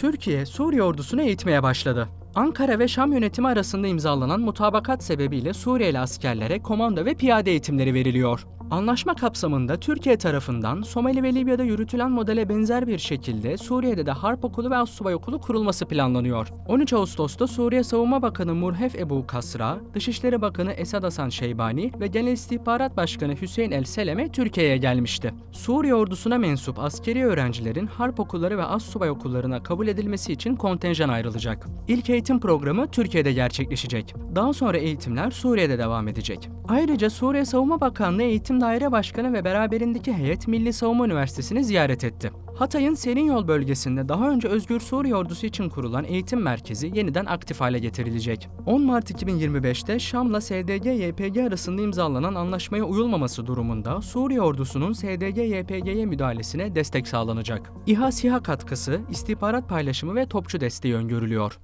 Türkiye, Suriye ordusunu eğitmeye başladı. Ankara ve Şam yönetimi arasında imzalanan mutabakat sebebiyle Suriyeli askerlere komando ve piyade eğitimleri veriliyor. Anlaşma kapsamında Türkiye tarafından Somali ve Libya'da yürütülen modele benzer bir şekilde Suriye'de de Harp Okulu ve Assubay Okulu kurulması planlanıyor. 13 Ağustos'ta Suriye Savunma Bakanı Murhef Ebu Kasra, Dışişleri Bakanı Esad Hasan Şeybani ve Genel İstihbarat Başkanı Hüseyin El Seleme Türkiye'ye gelmişti. Suriye ordusuna mensup askeri öğrencilerin Harp Okulları ve Assubay Okullarına kabul edilmesi için kontenjan ayrılacak. İlk eğitim programı Türkiye'de gerçekleşecek. Daha sonra eğitimler Suriye'de devam edecek. Ayrıca Suriye Savunma Bakanlığı Eğitim Daire Başkanı ve beraberindeki heyet Milli Savunma Üniversitesi'ni ziyaret etti. Hatay'ın Serinyol bölgesinde daha önce Özgür Suriye Ordusu için kurulan eğitim merkezi yeniden aktif hale getirilecek. 10 Mart 2025'te Şam'la SDG-YPG arasında imzalanan anlaşmaya uyulmaması durumunda Suriye Ordusu'nun SDG-YPG'ye müdahalesine destek sağlanacak. İHA SİHA katkısı, istihbarat paylaşımı ve topçu desteği öngörülüyor.